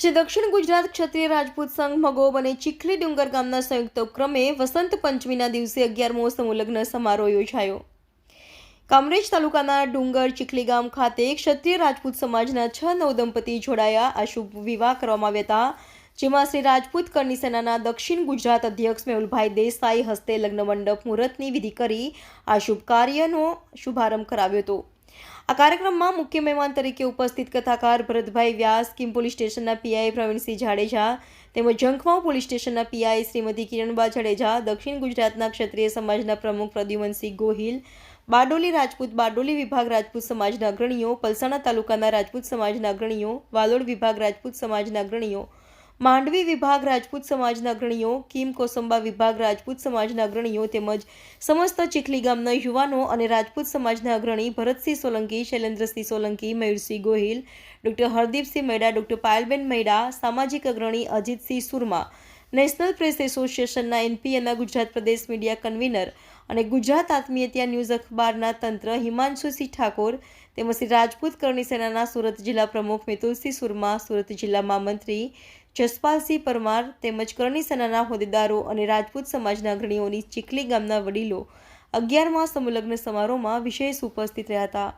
આજે દક્ષિણ ગુજરાત ક્ષત્રિય રાજપૂત સંઘ મગોબ અને ચીખલી ડુંગર ગામના સંયુક્ત ઉપક્રમે વસંત પંચમીના દિવસે અગિયારમો સમૂહલગ્ન સમારોહ યોજાયો. કામરેજ તાલુકાના ડુંગર ચીખલી ગામ ખાતે ક્ષત્રિય રાજપૂત સમાજના છ નવદંપતિ જોડાયા. આ શુભ વિવાહ કરવામાં આવ્યા હતા, જેમાં શ્રી રાજપૂત કરની સેનાના દક્ષિણ ગુજરાત અધ્યક્ષ મેહુલભાઈ દેસાઈ હસ્તે લગ્ન મંડપ મુહૂર્તની વિધિ કરી આ શુભ કાર્યનો શુભારંભ કરાવ્યો હતો. આ કાર્યક્રમમાં મુખ્ય મહેમાન તરીકે ઉપસ્થિત કથાકાર ભરતભાઈ વ્યાસ, કિમ પોલીસ સ્ટેશનના પીઆઈ પ્રવીણસિંહ જાડેજા તેમજ જંખમાઉ પોલીસ સ્ટેશનના પીઆઈ શ્રીમતી કિરણબા જાડેજા, દક્ષિણ ગુજરાતના ક્ષત્રિય સમાજના પ્રમુખ પ્રદ્યુમનસિંહ ગોહિલ, બારડોલી રાજપૂત બારડોલી વિભાગ રાજપૂત સમાજના અગ્રણીઓ, પલસાણા તાલુકાના રાજપૂત સમાજના અગ્રણીઓ, વાલોડ વિભાગ રાજપૂત સમાજના અગ્રણીઓ માંડવી વિભાગ રાજપૂત સમાજના અગ્રણીઓ, કિમ કોસંબા વિભાગ રાજપૂત સમાજના અગ્રણીઓ તેમજ સમસ્ત ચીખલી ગામના યુવાનો અને રાજપૂત સમાજના અગ્રણી ભરતસિંહ સોલંકી, શૈલેન્દ્રસિંહ સોલંકી, મયુરસિંહ ગોહિલ, ડોક્ટર હરદીપસિંહ મેડા, ડોક્ટર પાયલબેન મેડા, સામાજિક અગ્રણી અજીતસિંહ સુરમા નેશનલ પ્રેસ એસોસિએશનના એનપીએના ગુજરાત પ્રદેશ મીડિયા કન્વીનર અને ગુજરાત આત્મીયતા ન્યૂઝ અખબારના તંત્ર હિમાંશુસિંહ ઠાકોર તેમજ શ્રી રાજપૂત કરણી સેનાના સુરત જિલ્લા પ્રમુખ મિતુલસિંહ સુરમા, સુરત જિલ્લામાં મંત્રી જસપાલસિંહ પરમાર તેમજ કરણી સેનાના હોદ્દેદારો અને રાજપૂત સમાજના અગ્રણીઓની ચીખલી ગામના વડીલો અગિયારમા સમૂહલગ્ન સમારોહમાં વિશેષ ઉપસ્થિત રહ્યા હતા.